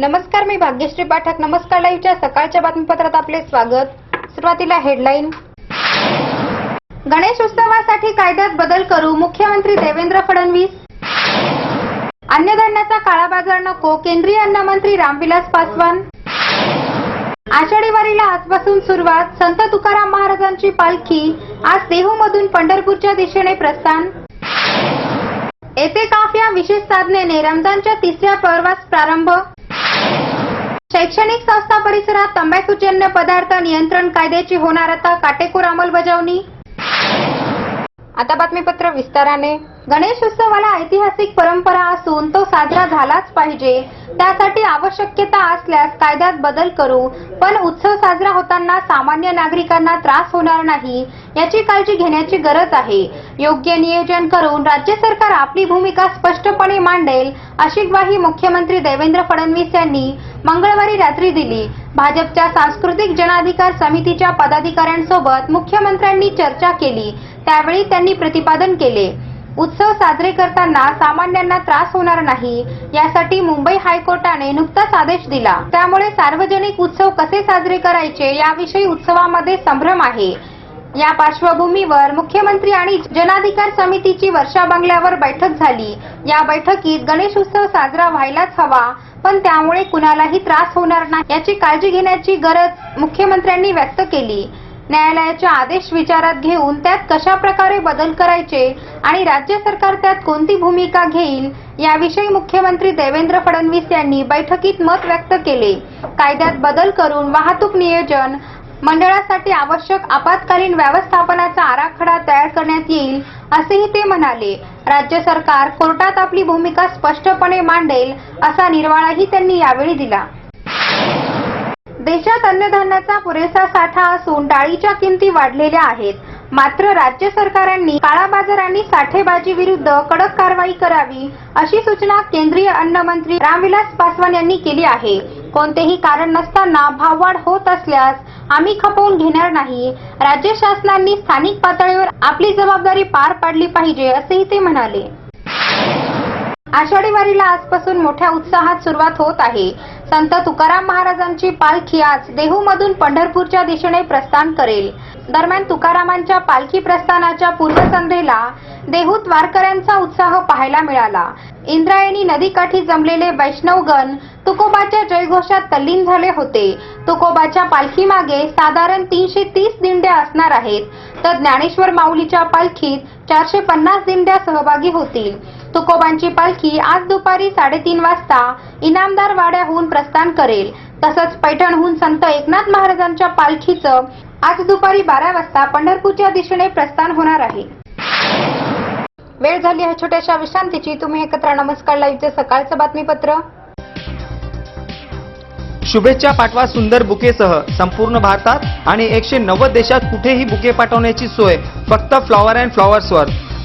नमस्कार मी भाग्यश्री पाठक. नमस्कार लाईव्हच्या सकाळच्या बातमीपत्रात आपले स्वागत. सुरुवातीला हेडलाईन. गणेश उत्सवासाठी कायद्यात बदल करू मुख्यमंत्री देवेंद्र फडणवीस. अन्नधान्याचा काळा बाजार नको केंद्रीय अन्नमंत्री रामविलास पासवान. आषाढी वारीला आजपासून सुरुवात संत तुकाराम महाराजांची पालखी आज देहूमधून पंढरपूरच्या दिशेने प्रस्थान. येथे काफिया विशेष साधनेने रमजानच्या तिसऱ्या पर्वास प्रारंभ. शैक्षणिक संस्था परिसरात तंबाखूजन्य पदार्थ नियंत्रण कायद्याची होणार आता काटेकोर अंमलबजावणी. आता बातमीपत्र विस्ताराने. गणेश उत्सवाला ऐतिहासिक परंपरा असून तो साजरा झालाच पाहिजे. त्यासाठी आवश्यकता असल्यास कायद्यात बदल करू. पण उत्सव साजरा होताना सामान्य नागरिकांना त्रास होणार नाही याची काळजी घेण्याची गरज आहे. योग्य नियोजन करून राज्य सरकार आपली भूमिका स्पष्टपणे मांडेल अशी ग्वाही मुख्यमंत्री देवेंद्र फडणवीस यांनी मंगळवारी रात्री दिली. भाजपच्या सांस्कृतिक जनाधिकार समितीच्या पदाधिकाऱ्यांसोबत मुख्यमंत्र्यांनी चर्चा केली. त्यावेळी त्यांनी प्रतिपादन केले. उत्सव साजरे करताना सामान्यांना त्रास होणार नाही. यासाठी मुंबई हायकोर्टाने नुकताच आदेश दिला. त्यामुळे सार्वजनिक उत्सव कसे साजरे करायचे याविषयी उत्सवामध्ये संभ्रम आहे. या पार्श्वभूमीवर मुख्यमंत्री आणि जनाधिकार समितीची वर्षा बंगल्यावर बैठक झाली. या बैठकीत गणेश उत्सव साजरा व्हायलाच हवा पण त्यामुळे कुणालाही त्रास होणार नाही याची काळजी घेण्याची गरज मुख्यमंत्र्यांनी व्यक्त केली. न्यायालयाचे आदेश विचारात घेऊन त्यात कशा प्रकारे बदल करायचे आणि राज्य सरकार त्यात कोणती भूमिका घेईल याविषयी मुख्यमंत्री देवेंद्र फडणवीस यांनी बैठकीत मत व्यक्त केले. कायद्यात बदल करून वाहतूक नियोजन मंडळासाठी आवश्यक आपत्कालीन व्यवस्थापनाचा आराखडा तयार करण्यात येईल असेही ते म्हणाले. राज्य सरकार कोर्टात आपली भूमिका स्पष्टपणे मांडेल असा निर्वाळाही त्यांनी यावेळी दिला. देशात अन्नधान्याचा पुरेसा साठा असून डाळीच्या किमती वाढलेल्या आहेत. मात्र राज्य सरकारांनी काळा बाजार आणि साठेबाजी विरुद्ध कडक कारवाई करावी अशी सूचना केंद्रीय अन्न मंत्री रामविलास पासवान यांनी केली आहे. कोणतेही कारण नसताना भाववाढ होत असल्यास आम्ही खपवून घेणार नाही. राज्य शासनांनी स्थानिक पातळीवर आपली जबाबदारी पार पाडली पाहिजे असेही ते म्हणाले. आषाढी वारीला आजपासून मोठ्या उत्साहात सुरुवात होत आहे. संत तुकाराम महाराजांची पालखी आज देहूमधून पंढरपूरच्या दिशेने प्रस्थान करेल. दरम्यान तुकारामांच्या पालखी प्रस्थानाच्या पूर्वसंध्येला देहूत वारकऱ्यांचा उत्साह पाहायला मिळाला. इंद्रायणी नदीकाठी जमलेले वैष्णवगण तुकोबाच्या जयघोषात तल्लीन झाले होते. तुकोबाच्या पालखीमागे साधारण तीनशे तीस दिंड्या असणार आहेत. तर ज्ञानेश्वर माऊलीच्या पालखीत चारशे पन्नास दिंड्या सहभागी होतील. तुकोबांची पालखी आज दुपारी साडेतीन वाजता इनामदार वाड्याहून प्रस्थान करेल. तसंच पैठणहून संत एकनाथ महाराजांच्या पालखीचं आज दुपारी बारा वाजता पंढरपूरच्या दिशेने प्रस्थान होणार आहे. वेळ झाली आहे छोट्याशा विश्रांतीची. तुम्ही एकत्र नमस्कार लाईव्हचे सकाळचं बातमीपत्र. शुभेच्छा पाठवा सुंदर बुकेसह संपूर्ण भारतात आणि एकशे नव्वद देशात कुठेही बुके पाठवण्याची सोय फक्त फ्लॉवर अँड फ्लॉवर्सवर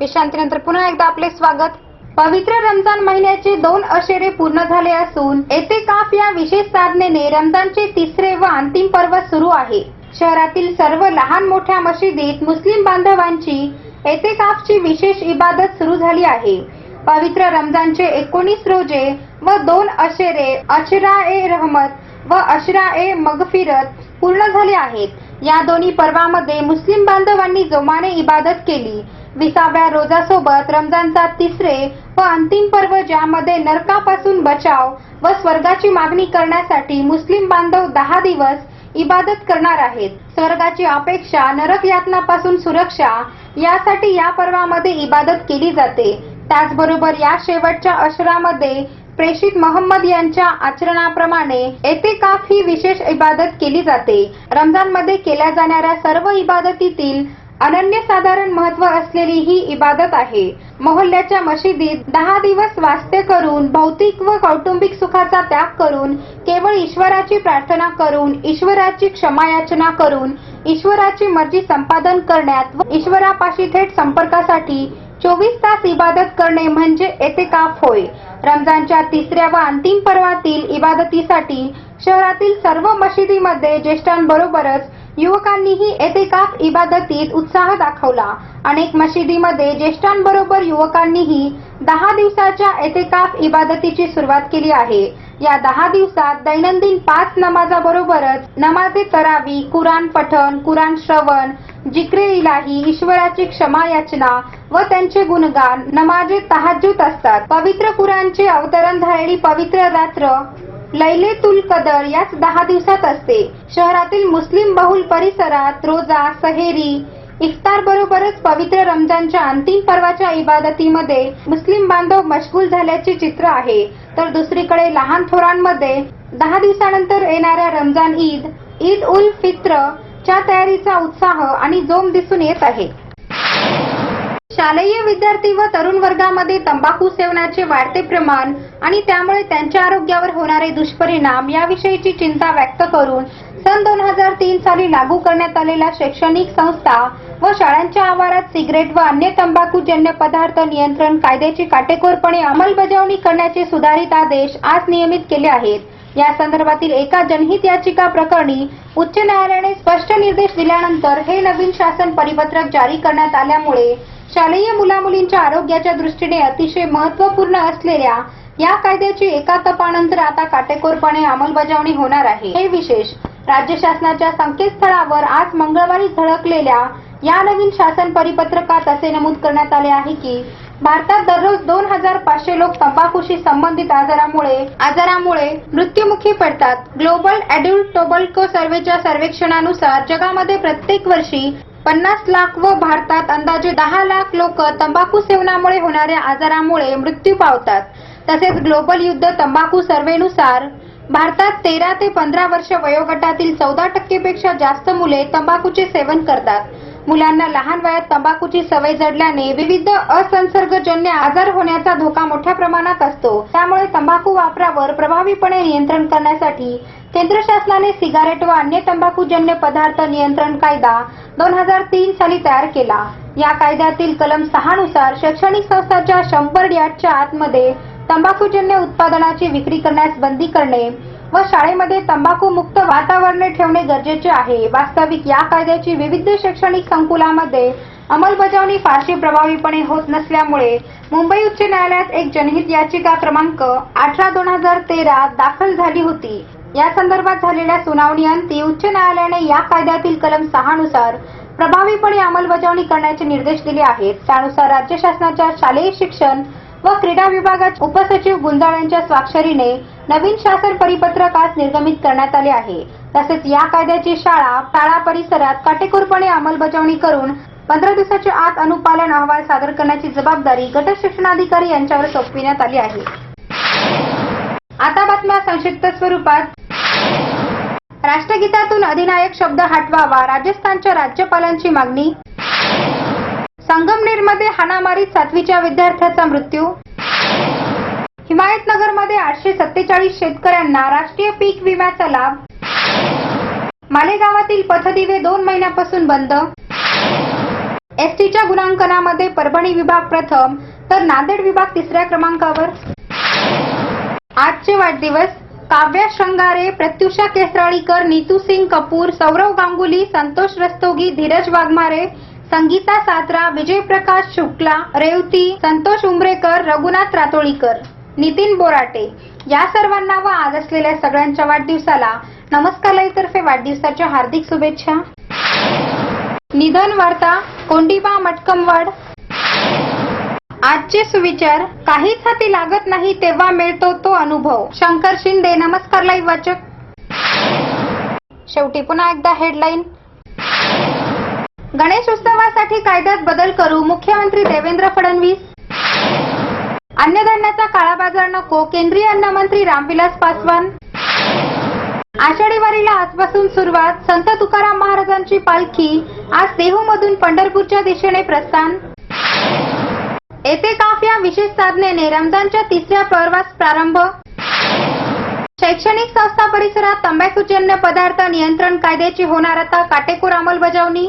विश्रांतीनंतर पुन्हा एकदा आपले स्वागत. पवित्र रमजान महिन्याचे दोन अशेरे पूर्ण झाले असून येथे काफ या विशेष साधनेने रमजानचे तिसरे व अंतिम पर्व सुरू आहे. शहरातील सर्व लहान मोठ्या मशिदीत मुस्लिम बांधवांची येथे काफची विशेष इबादत सुरू झाली आहे. पवित्र रमजानचे एकोणीस रोजे व दोन अशेरे अशरा ए रहमत व अशरा ए मगफिरत पूर्ण झाले आहेत. या दोन्ही पर्वामध्ये मुस्लिम बांधवांनी जोमाने इबादत केली. विसाव्या रोजासोबत रमजानचा तिसरे व अंतिम पर्व ज्यामध्ये नरकापासून बचाव व स्वर्गाची मागणी करण्यासाठी मुस्लिम बांधव दहा दिवस इबादत करणार आहेत. स्वर्गाची अपेक्षा नरक यातनापासून सुरक्षा यासाठी या पर्वामध्ये इबादत केली जाते. त्याचबरोबर या शेवटच्या अशरामध्ये प्रेषित मोहम्मद यांच्या आचरणाप्रमाणे एतेकाफ ही विशेष इबादत केली जाते. रमजानमध्ये केल्या जाणाऱ्या सर्व इबादतीतील अनन्यसाधारण महत्त्व असलेली ही इबादत आहे. मोहल्ल्याच्या मशिदीत दहा दिवस वास्ते करून भौतिक व कौटुंबिक सुखाचा त्याग करून केवळ ईश्वराची प्रार्थना करून ईश्वराची क्षमायाचना करून ईश्वराची मर्जी संपादन करण्यात व ईश्वरापाशी थेट संपर्कासाठी चोवीस तास इबादत करणे म्हणजे एतेकाफ होय रमजानच्या तिसऱ्या व अंतिम पर्वातील इबादतीसाठी शहरातील सर्व मशिदीमध्ये ज्येष्ठांबरोबरच युवकांनीही एतेकाफ इबादतीत उत्साह दाखवला. अनेक मशिदीमध्ये ज्येष्ठांबरोबर युवकांनीही दहा दिवसाच्या एतेकाफ इबादतीची सुरुवात केली आहे. या दहा दिवसात दैनंदिन पाच नमाजाबरोबरच नमाजे तरावी कुराण पठण कुराण श्रवण जिक्रे इलाही ईश्वराची क्षमा याचना व त्यांचे गुणगान नमाजे तहाज्जूत असतात. पवित्र कुराणचे अवतरण झालेली पवित्र रात्र लैलेतुल कदर याच दहा दिवसात असते. शहरातील मुस्लिम बहुल परिसरात रोजा सहेरी इफ्तार बरोबरच पवित्र रमजानच्या अंतिम पर्वाच्या इबादतीमध्ये मुस्लिम बांधव मशगूल झाल्याचे चित्र आहे. तर दुसरीकडे लहान थोरांमध्ये दहा दिवसानंतर येणाऱ्या रमजान ईद ईद उल फित्र च्या तयारीचा उत्साह आणि जोम दिसून येत आहे. शालेय विद्यार्थी व तरुण वर्गामध्ये तंबाखू सेवनाचे वाढते प्रमाण आणि त्यामुळे त्यांच्या आरोग्यावर होणारे दुष्परिणाम याविषयीची चिंता व्यक्त करून सन दोन हजार तीन साली लागू करण्यात आलेल्या शैक्षणिक संस्था व शाळांच्या आवारात सिगरेट व अन्य तंबाखूजन्य पदार्थ नियंत्रण कायद्याची काटेकोरपणे अंमलबजावणी करण्याचे सुधारित आदेश आज नियमित केले आहेत. या संदर्भातील एका जनहित याचिका प्रकरणी उच्च न्यायालयाने स्पष्ट निर्देश दिल्यानंतर हे नवीन शासन परिपत्रक जारी करण्यात आल्यामुळे शालेय मुलामुलींच्या आरोग्याच्या दृष्टीने अतिशय महत्त्वपूर्ण असलेल्या या कायद्याची एका तपानंतर आता काटेकोरपणे अंमलबजावणी होणार आहे. हे विशेष राज्य शासनाच्या संकेतस्थळावर आज मंगळवारी झळकलेल्या या नवीन शासन परिपत्रकात असे नमूद करण्यात आले आहे की भारतात दररोज दोन हजार पाचशे लोक तंबाखूशी संबंधित आजारामुळे आजारामुळे मृत्युमुखी पडतात. ग्लोबल अॅड्युल्ट टोबल्को सर्वेच्या सर्वेक्षणानुसार जगामध्ये प्रत्येक वर्षी पन्नास लाख व भारतात अंदाजे दहा लाख लोक तंबाखू सेवनामुळे होणाऱ्या आजारामुळे मृत्यू पावतात. तसेच ग्लोबल युद्ध तंबाखू सर्वेनुसार भारतात तेरा ते पंधरा वर्ष वयोगटातील चौदा टक्केपेक्षा जास्त मुले तंबाखूचे सेवन करतात. मुलांना लहान वयात तंबाखूची सवय जडल्याने विविध असंसर्गजन्य आजार होण्याचा धोका मोठ्या प्रमाणात असतो. त्यामुळे तंबाखू वापरावर प्रभावीपणे नियंत्रण करण्यासाठी केंद्र शासनाने सिगारेट व अन्य तंबाखूजन्य पदार्थ नियंत्रण कायदा दोन हजार तीन साली तयार केला. या कायद्यातील कलम सहा नुसार शैक्षणिक संस्थांच्या शंभर यार्डच्या आतमध्ये तंबाखूजन्य उत्पादनाची विक्री करण्यास बंदी करणे व शाळेमध्ये तंबाखू मुक्त वातावरण ठेवणे गरजेचे आहे. वास्तविक या कायद्याची विविध शैक्षणिक संकुलामध्ये अंमलबजावणी फारशी प्रभावीपणे होत नसल्यामुळे मुंबई उच्च न्यायालयात एक जनहित याचिका क्रमांक अठरा दोन हजार तेरा दाखल झाली होती. या संदर्भात झालेल्या सुनावणीअंती उच्च न्यायालयाने या कायद्यातील कलम सहा नुसार प्रभावीपणे अंमलबजावणी करण्याचे निर्देश दिले आहेत. त्यानुसार राज्य शासनाच्या शालेय शिक्षण व क्रीडा विभागात उपसचिव गुंजाळ यांच्या स्वाक्षरीने नवीन शासन परिपत्रक आज निर्गमित करण्यात आले आहे. तसेच या कायद्याची शाळा शाळा परिसरात काटेकोरपणे अंमलबजावणी करून पंधरा दिवसाच्या आत अनुपालन अहवाल सादर करण्याची जबाबदारी गट शिक्षणाधिकारी यांच्यावर सोपविण्यात आली आहे. आता बातम्या संक्षिप्त स्वरूपात. राष्ट्रगीतातून अधिनायक शब्द हटवावा राजस्थानच्या राज्यपालांची मागणी संगमनेरमध्ये हाणामारीत सातवीच्या विद्यार्थ्याचा मृत्यू. हिमायतनगरमध्ये आठशे सत्तेचाळीस शेतकऱ्यांना राष्ट्रीय पीक विम्याचा लाभ. मालेगावातील पथदिवे दोन महिन्यापासून बंद. एसटीच्या गुणांकनामध्ये परभणी विभाग प्रथम तर नांदेड विभाग तिसऱ्या क्रमांकावर. आजचे वाढदिवस काव्या शृंगारे प्रत्युषा केसराळीकर नीतू सिंग कपूर सौरव गांगुली संतोष रस्तोगी धीरज वाघमारे संगीता सात्रा विजय प्रकाश शुक्ला रेवती संतोष उमरेकर रघुनाथ रातोळीकर नितीन बोराटे या सर्वांना व आज असलेल्या सगळ्यांच्या वाढदिवसाला नमस्कारलाईतर्फे वाढदिवसाच्या हार्दिक शुभेच्छा. निधन वार्ता कोंडीबा मटकमवाड. आजचे सुविचार काहीच हाती लागत नाही तेव्हा मिळतो तो अनुभव. शंकर शिंदे नमस्कार लाईव्ह वाचक. शेवटी पुन्हा एकदा हेडलाईन गणेश उत्सवासाठी कायद्यात बदल करू मुख्यमंत्री देवेंद्र फडणवीस. अन्नधान्याचा काळा बाजार नको केंद्रीय अन्नमंत्री रामविलास पासवान. आषाढी वारीला आजपासून सुरुवात संत तुकाराम महाराजांची पालखी आज देहूमधून पंढरपूरच्या दिशेने प्रस्थान. येथे काफिया विशेष साधनेने रमजानच्या तिसऱ्या पर्वास प्रारंभ. शैक्षणिक संस्था परिसरात तंबाखूजन्य पदार्थ नियंत्रण कायद्याची होणार आता काटेकोर अंमलबजावणी.